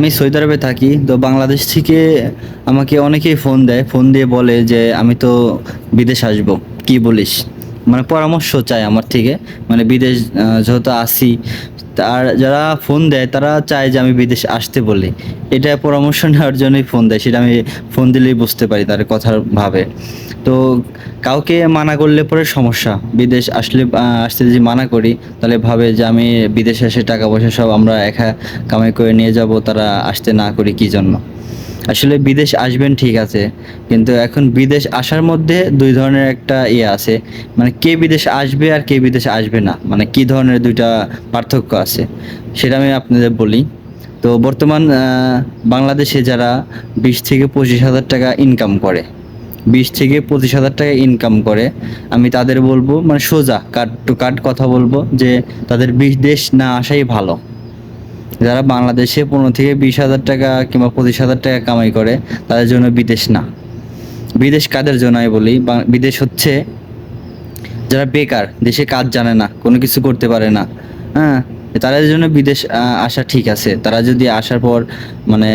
আমি সৌদি আরবে থাকি, তো বাংলাদেশ থেকে আমাকে অনেকেই ফোন দেয়। ফোন দিয়ে বলে যে, আমি তো বিদেশ আসব। কি বলিস? মানে পরামর্শ চায় আমার থেকে। মানে বিদেশ যেহেতু আসি আর যারা ফোন দেয়, তারা চায় যে আমি বিদেশ আসতে বলি। এটা পরামর্শ নেওয়ার জন্যই ফোন দেয়, সেটা আমি ফোন দিলেই বুঝতে পারি তার কথার ভাবে। তো কাউকে মানা করলে পরে সমস্যা। বিদেশ আসলে আসতে যদি মানা করি, তাহলে ভাবে যে আমি বিদেশে এসে টাকা পয়সা সব আমরা একা কামাই করে নিয়ে যাব, তারা আসতে না করি কি জন্য? আসলে বিদেশ আসবেন ঠিক আছে, কিন্তু এখন বিদেশ আসার মধ্যে দুই ধরনের একটা ইয়ে আছে। মানে কে বিদেশ আসবে আর কে বিদেশ আসবে না মানে কি ধরনের দুইটা পার্থক্য আছে, সেটা আমি আপনাদের বলি। তো বর্তমান বাংলাদেশে যারা বিশ থেকে পঁচিশ হাজার টাকা ইনকাম করে, বিশ থেকে পঁচিশ হাজার টাকা ইনকাম করে, আমি তাদের বলব মানে সোজা কাট টু কাট কথা বলব যে তাদের বিদেশ না আসাই ভালো। যারা বাংলাদেশে পনেরো থেকে বিশ হাজার টাকা কিংবা পঁচিশ হাজার টাকা কামাই করে, তাদের জন্য বিদেশ না। বিদেশ কাদের জন্য আমি বলি? বিদেশ হচ্ছে যারা বেকার, দেশে কাজ জানে না, কোনো কিছু করতে পারে না। হ্যাঁ তাদের জন্য বিদেশ আসা ঠিক আছে। তারা যদি আসার পর মানে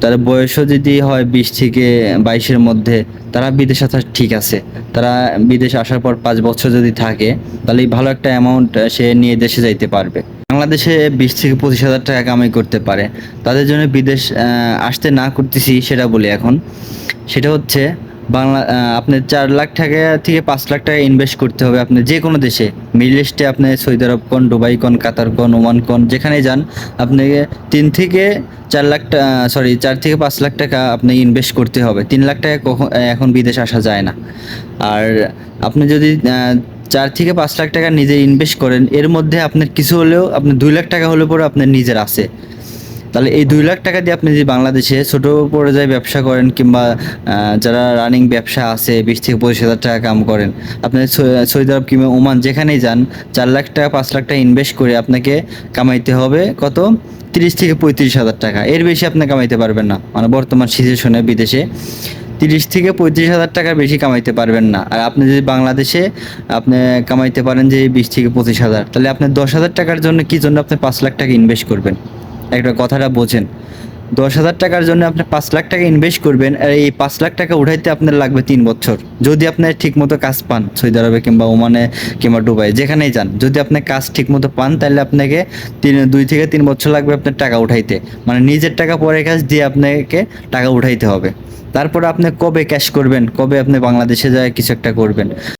তার বয়সও যদি হয় বিশ থেকে বাইশের মধ্যে, তারা বিদেশ আসা ঠিক আছে। তারা বিদেশ আসার পর পাঁচ বছর যদি থাকে, তাহলে ভালো একটা অ্যামাউন্ট সে নিয়ে দেশে যাইতে পারবে। বাংলাদেশে বিশ থেকে পঁচিশ হাজার টাকা কামাই করতে পারে। তাদের জন্য বিদেশ আসতে না করতেছি সেটা বলি এখন। সেটা হচ্ছে বাংলা আপনার চার লাখ টাকা থেকে পাঁচ লাখ টাকা ইনভেস্ট করতে হবে আপনি যে কোনো দেশে মিডল ইস্টে আপনি সৌদি আরব কোন দুবাই কোন কাতার কোন ওমান কোন, যেখানেই যান, আপনাকে তিন থেকে চার লাখ সরি চার থেকে পাঁচ লাখ টাকা আপনি ইনভেস্ট করতে হবে। তিন লাখ টাকা কখন এখন বিদেশ আসা যায় না। আর আপনি যদি চার থেকে পাঁচ লাখ টাকা নিজে ইনভেস্ট করেন, এর মধ্যে আপনার কিছু হলেও আপনি দুই লাখ টাকা হলে পরে আপনার নিজের আছে। তাহলে এই দুই লাখ টাকা দিয়ে আপনি যদি বাংলাদেশে ছোট পর্যায়ে ব্যবসা করেন কিংবা যারা রানিং ব্যবসা আছে, বিশ থেকে পঁচিশ হাজার টাকা কাম করেন, আপনি সৌদি আরব কিংবা ওমান যেখানেই যান, চার লাখ টাকা, পাঁচ লাখ টাকা ইনভেস্ট করে আপনাকে কামাইতে হবে কত? তিরিশ থেকে পঁয়ত্রিশ হাজার টাকা। এর বেশি আপনি কামাইতে পারবেন না। মানে বর্তমান সিচুয়েশনে বিদেশে তিরিশ থেকে পঁয়ত্রিশ হাজার টাকার বেশি কামাইতে পারবেন না। আর আপনি যদি বাংলাদেশে, আপনি কামাইতে পারেন যে বিশ থেকে পঁচিশ হাজার, তাহলে আপনি দশ হাজার টাকার জন্য কি জন্য আপনি পাঁচ লাখ টাকা ইনভেস্ট করবেন? একটা কথাটা বোঝেন। দশ হাজার টাকার জন্য আপনি পাঁচ লাখ টাকা ইনভেস্ট করবেন, আর এই পাঁচ লাখ টাকা উঠাইতে আপনার লাগবে তিন বছর। যদি আপনি ঠিক মতো কাজ পান, সৌদি আরবে কিংবা ওমানে কিংবা দুবাই যেখানেই যান। যদি আপনি কাজ ঠিক মতো পান, তাহলে আপনাকে তিন, দুই থেকে তিন বছর লাগবে আপনার টাকা উঠাইতে। মানে নিজের টাকা পরে কাজ দিয়ে আপনাকে টাকা উঠাইতে হবে। তারপরে আপনি কবে ক্যাশ করবেন, কবে আপনি বাংলাদেশে যায় কিছু একটা করবেন।